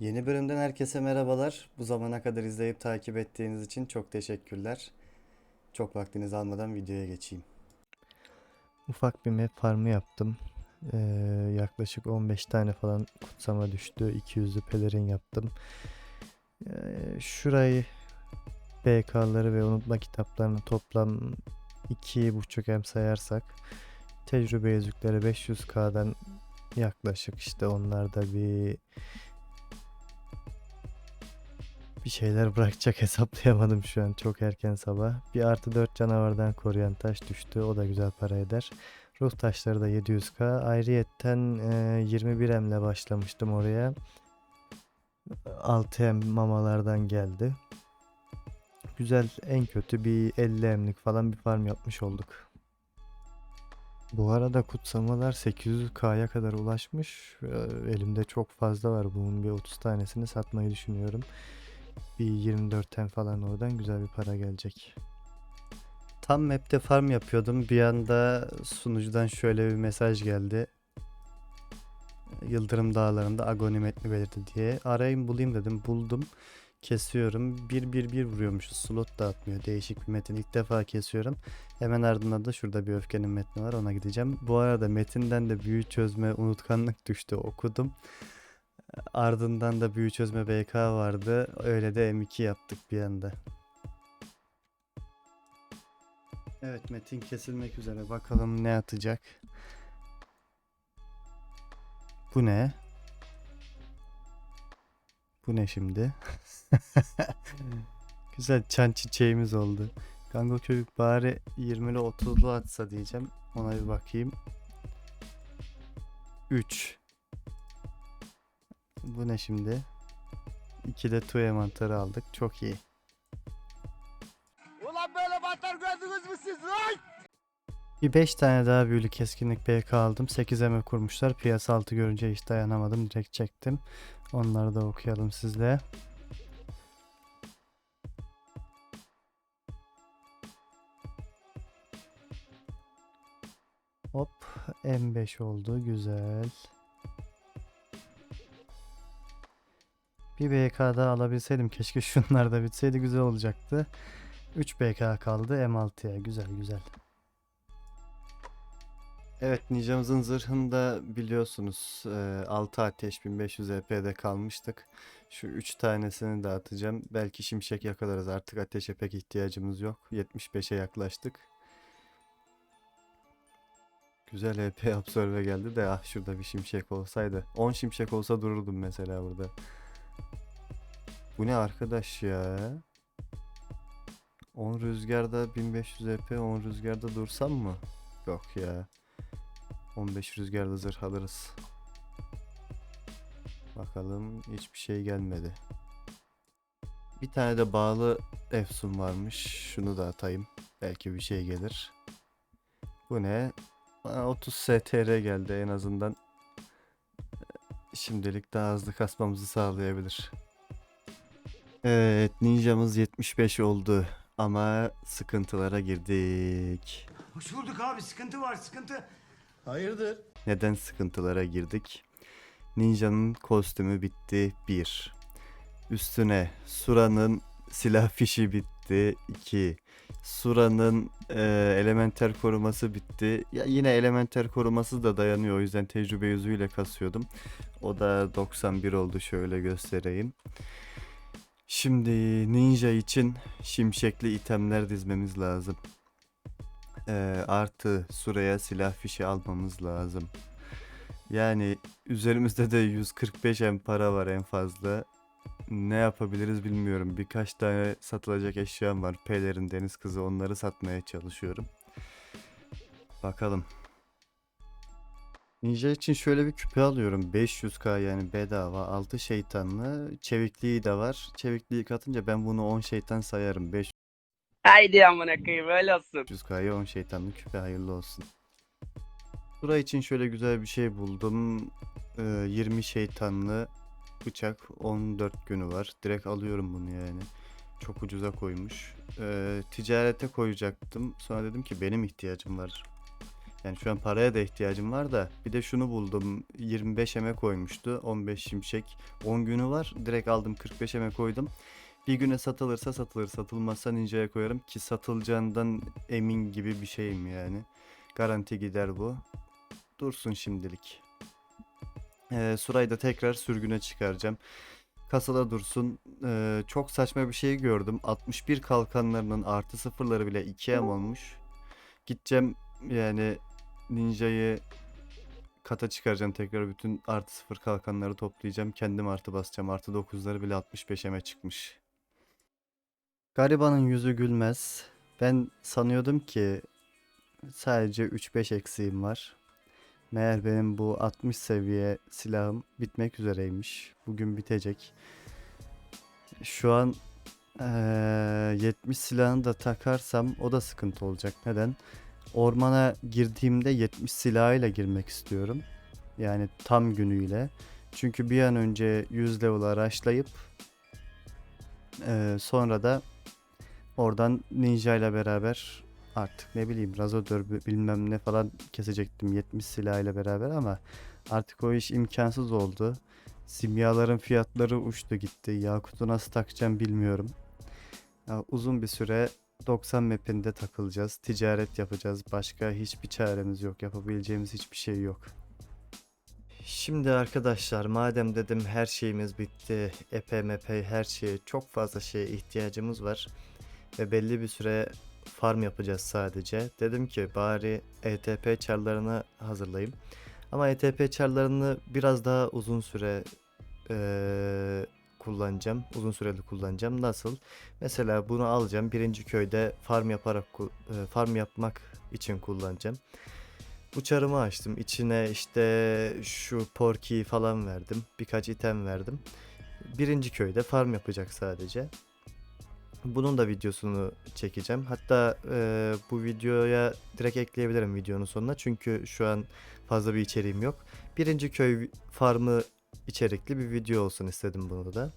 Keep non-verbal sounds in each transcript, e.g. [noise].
Yeni bölümden herkese merhabalar. Bu zamana kadar izleyip takip ettiğiniz için çok teşekkürler. Çok vaktinizi almadan videoya geçeyim. Ufak bir map farmı yaptım. Ee, yaklaşık 15 tane falan kutsama düştü. 200'lü pelerin yaptım. Ee, şurayı BK'ları ve unutma kitaplarını toplam 2,5 M sayarsak tecrübe yüzükleri 500K'dan yaklaşık işte onlar da bir bir şeyler bırakacak [laughs] hesaplayamadım şu an çok erken sabah. Bir artı 4 canavardan koruyan taş düştü. O da güzel para eder. Ruh taşları da 700k. Ayrıyetten e, 21 emle başlamıştım oraya. 6 em mamalardan geldi. Güzel en kötü bir 50 emlik falan bir farm yapmış olduk. Bu arada kutsamalar 800k'ya kadar ulaşmış. Elimde çok fazla var. Bunun bir 30 tanesini satmayı düşünüyorum. Bir 24'ten falan oradan güzel bir para gelecek. Tam map'te farm yapıyordum. Bir anda sunucudan şöyle bir mesaj geldi. Yıldırım Dağları'nda agoni metni belirtti diye. Arayayım bulayım dedim. Buldum. Kesiyorum. 1-1-1 vuruyormuşuz. Slot dağıtmıyor. Değişik bir metin. İlk defa kesiyorum. Hemen ardından da şurada bir öfkenin metni var. Ona gideceğim. Bu arada metinden de büyü çözme unutkanlık düştü. Okudum. Ardından da büyü çözme BK vardı. Öyle de M2 yaptık bir anda. Evet metin kesilmek üzere. Bakalım ne atacak. Bu ne? Bu ne şimdi? [laughs] Güzel çan çiçeğimiz oldu. Kango çocuk bari 20'li 30'lu atsa diyeceğim. Ona bir bakayım. 3. Bu ne şimdi? 2 de tuya mantarı aldık. Çok iyi. Ulan böyle mantar gördünüz mü siz lan? Bir 5 tane daha büyülü keskinlik BK aldım. 8 eme kurmuşlar. Piyasa altı görünce hiç dayanamadım. Direkt çektim. Onları da okuyalım sizle. Hop M5 oldu. Güzel. Bir BK daha alabilseydim. Keşke [laughs] şunlar da bitseydi güzel olacaktı. 3 BK kaldı M6'ya. Güzel güzel. Evet Ninja'mızın zırhında biliyorsunuz e, 6 ateş 1500 EP'de kalmıştık. Şu 3 tanesini de atacağım. Belki şimşek yakalarız artık ateşe pek ihtiyacımız yok. 75'e yaklaştık. Güzel EP [laughs] absorbe geldi de ah şurada bir şimşek olsaydı. 10 şimşek olsa dururdum mesela burada. Bu ne arkadaş ya? 10 rüzgarda 1500 EP 10 rüzgarda dursam mı? Yok ya. 15 rüzgarlı zırh alırız. Bakalım hiçbir şey gelmedi. Bir tane de bağlı efsun varmış. Şunu da atayım. Belki bir şey gelir. Bu ne? Bana 30 STR geldi en azından. Şimdilik daha hızlı kasmamızı sağlayabilir. Evet ninjamız 75 oldu. Ama sıkıntılara girdik. Hoş bulduk abi sıkıntı var sıkıntı. Hayırdır? Neden sıkıntılara girdik? Ninja'nın kostümü bitti 1. Üstüne Sura'nın silah fişi bitti 2. Sura'nın e, elementer koruması bitti. Ya yine elementer koruması da dayanıyor o yüzden tecrübe yüzüğüyle kasıyordum. O da 91 oldu şöyle göstereyim. Şimdi ninja için şimşekli itemler dizmemiz lazım. Ee, artı Sura'ya silah fişi almamız lazım. Yani üzerimizde de 145 em para var en fazla. Ne yapabiliriz bilmiyorum. Birkaç tane satılacak eşyam var. Pelerin, deniz kızı onları satmaya çalışıyorum. Bakalım. Ninja için şöyle bir küpe alıyorum. 500k yani bedava. 6 şeytanlı. Çevikliği de var. Çevikliği katınca ben bunu 10 şeytan sayarım. 500 Haydi amına koyayım öyle olsun. 300K'ya 10 şeytanlı küpe hayırlı olsun. Bura için şöyle güzel bir şey buldum. Ee, 20 şeytanlı bıçak 14 günü var. Direkt alıyorum bunu yani. Çok ucuza koymuş. Ee, ticarete koyacaktım. Sonra dedim ki benim ihtiyacım var. Yani şu an paraya da ihtiyacım var da bir de şunu buldum. 25 eme koymuştu. 15 şimşek. 10 günü var. Direkt aldım 45 eme koydum. Bir güne satılırsa satılır. Satılmazsa Ninja'ya koyarım ki satılacağından emin gibi bir şeyim yani. Garanti gider bu. Dursun şimdilik. Ee, Suray'ı da tekrar sürgüne çıkaracağım. Kasada dursun. Ee, çok saçma bir şey gördüm. 61 kalkanlarının artı sıfırları bile 2M olmuş. Gideceğim yani Ninja'yı kata çıkaracağım tekrar bütün artı sıfır kalkanları toplayacağım. Kendim artı basacağım. Artı 9'ları bile 65'e çıkmış. Garibanın yüzü gülmez. Ben sanıyordum ki sadece 3-5 eksiğim var. Meğer benim bu 60 seviye silahım bitmek üzereymiş. Bugün bitecek. Şu an eee 70 silahını da takarsam o da sıkıntı olacak. Neden? Ormana girdiğimde 70 silahıyla girmek istiyorum. Yani tam günüyle. Çünkü bir an önce 100 level araçlayıp eee, sonra da oradan ninja ile beraber artık ne bileyim razodör bi- bilmem ne falan kesecektim 70 silahıyla beraber ama artık o iş imkansız oldu. Simyaların fiyatları uçtu gitti. Yakut'u nasıl takacağım bilmiyorum. Ya uzun bir süre 90 map'inde takılacağız. Ticaret yapacağız. Başka hiçbir çaremiz yok. Yapabileceğimiz hiçbir şey yok. Şimdi arkadaşlar madem dedim her şeyimiz bitti. Epe mepe her şeye çok fazla şeye ihtiyacımız var. Ve belli bir süre farm yapacağız sadece. Dedim ki bari ETP çarlarını hazırlayayım. Ama ETP çarlarını biraz daha uzun süre eee, kullanacağım. Uzun süreli kullanacağım. Nasıl? Mesela bunu alacağım. Birinci köyde farm yaparak e, farm yapmak için kullanacağım. Bu çarımı açtım. İçine işte şu porkiyi falan verdim. Birkaç item verdim. Birinci köyde farm yapacak sadece. Bunun da videosunu çekeceğim. Hatta e, bu videoya direkt ekleyebilirim videonun sonuna. Çünkü şu an fazla bir içeriğim yok. Birinci köy farmı içerikli bir video olsun istedim bunu da.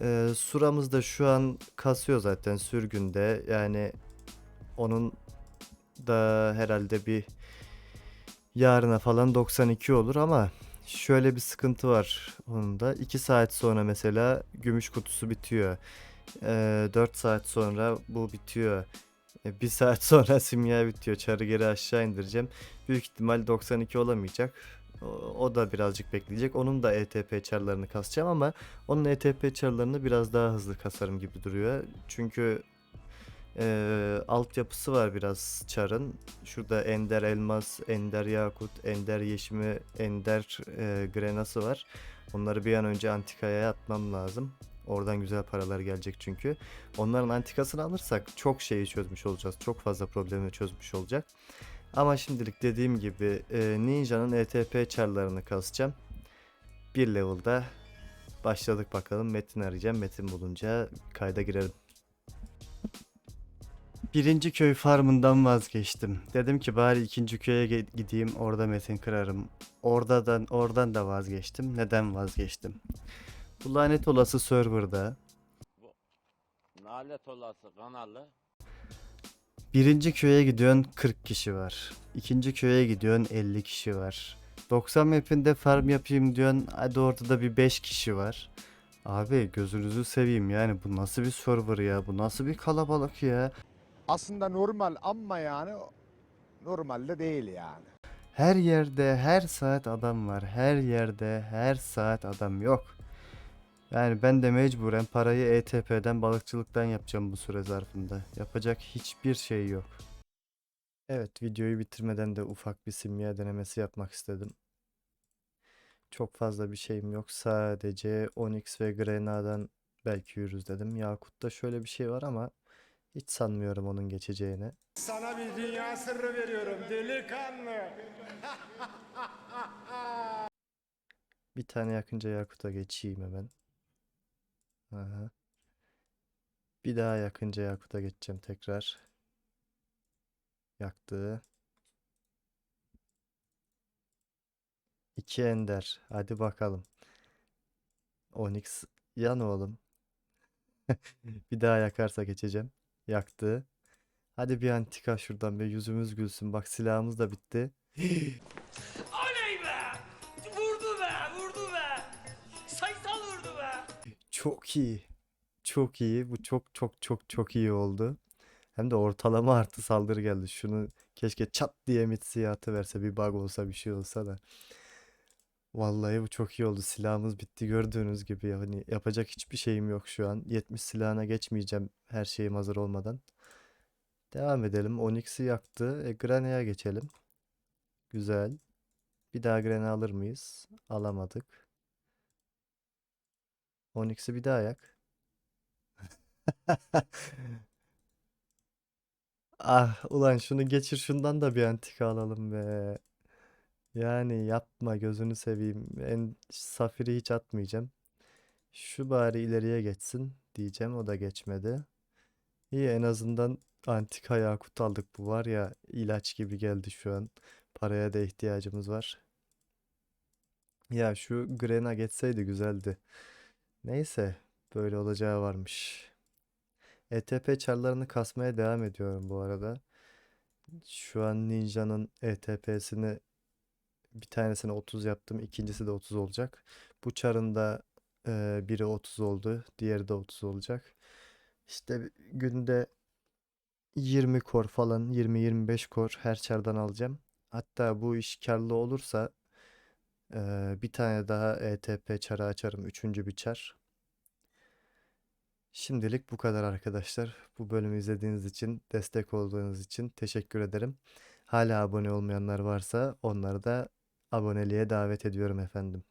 Ee, suramız da şu an kasıyor zaten sürgünde. Yani onun da herhalde bir yarına falan 92 olur ama şöyle bir sıkıntı var onun da. 2 saat sonra mesela gümüş kutusu bitiyor. 4 saat sonra bu bitiyor. 1 saat [laughs] sonra simya bitiyor. Çarı geri aşağı indireceğim. Büyük ihtimal 92 olamayacak. O, da birazcık bekleyecek. Onun da ETP çarlarını kasacağım ama onun ETP çarlarını biraz daha hızlı kasarım gibi duruyor. Çünkü eee altyapısı var biraz çarın. Şurada Ender Elmas, Ender Yakut, Ender Yeşimi, Ender eee, Grenası var. Onları bir an önce antikaya atmam lazım. Oradan güzel paralar gelecek çünkü. Onların antikasını alırsak çok şeyi çözmüş olacağız. Çok fazla problemi çözmüş olacak. Ama şimdilik dediğim gibi e, Ninja'nın ETP çarlarını kasacağım. Bir level'da başladık bakalım. Metin arayacağım. Metin bulunca kayda girelim. Birinci köy farmından vazgeçtim. Dedim ki bari ikinci köye gideyim orada metin kırarım. Oradan oradan da vazgeçtim. Neden vazgeçtim? Bu lanet olası serverda Nalet olası kanalı Birinci köye gidiyorsun 40 kişi var. İkinci köye gidiyorsun 50 kişi var. 90 map'inde farm yapayım diyorsun hadi ortada bir 5 kişi var. Abi gözünüzü seveyim yani bu nasıl bir server ya bu nasıl bir kalabalık ya. aslında normal ama yani normalde değil yani. Her yerde her saat adam var her yerde her saat adam yok. Yani ben de mecburen parayı ETP'den balıkçılıktan yapacağım bu süre zarfında. Yapacak hiçbir şey yok. Evet videoyu bitirmeden de ufak bir simya denemesi yapmak istedim. Çok fazla bir şeyim yok. Sadece Onyx ve Grena'dan belki yürürüz dedim. Yakut'ta şöyle bir şey var ama hiç sanmıyorum onun geçeceğini. Sana bir dünya sırrı veriyorum delikanlı. Bir tane yakınca Yakut'a geçeyim hemen. Aha. Bir daha yakınca Yakut'a geçeceğim tekrar. Yaktı. İki ender. Hadi bakalım. Onyx yan oğlum. [laughs] Bir daha yakarsa geçeceğim. Yaktı. Hadi bir antika şuradan bir yüzümüz gülsün. Bak silahımız da bitti. Çok iyi. Çok iyi. Bu çok çok çok çok iyi oldu. Hem de ortalama artı saldırı geldi. Şunu keşke çat diye Mitsi'ye atıverse bir bug olsa bir şey olsa da. Vallahi bu çok iyi oldu. Silahımız bitti gördüğünüz gibi. Yani yapacak hiçbir şeyim yok şu an. 70 silahına geçmeyeceğim her şeyim hazır olmadan. Devam edelim. Onyx'i yaktı. E, Grane'ye geçelim. Güzel. Bir daha Grane alır mıyız? Alamadık. Onyx'i bir daha yak. Ah ulan şunu geçir şundan da bir antika alalım be. Yani yapma gözünü seveyim. En safiri hiç atmayacağım. Şu bari ileriye geçsin diyeceğim. O da geçmedi. İyi en azından antika yakut aldık. Bu var ya ilaç gibi geldi şu an. Paraya da ihtiyacımız var. Ya şu Grena geçseydi güzeldi. Neyse böyle olacağı varmış. ETP çarlarını kasmaya devam ediyorum bu arada. Şu an Ninja'nın ETP'sini bir tanesine 30 yaptım. ikincisi de 30 olacak. Bu çarın da e, biri 30 oldu. Diğeri de 30 olacak. İşte günde 20 kor falan 20-25 kor her çardan alacağım. Hatta bu iş karlı olursa e, bir tane daha ETP çarı açarım. Üçüncü bir çar. Şimdilik bu kadar arkadaşlar. Bu bölümü izlediğiniz için, destek olduğunuz için teşekkür ederim. Hala abone olmayanlar varsa onları da aboneliğe davet ediyorum efendim.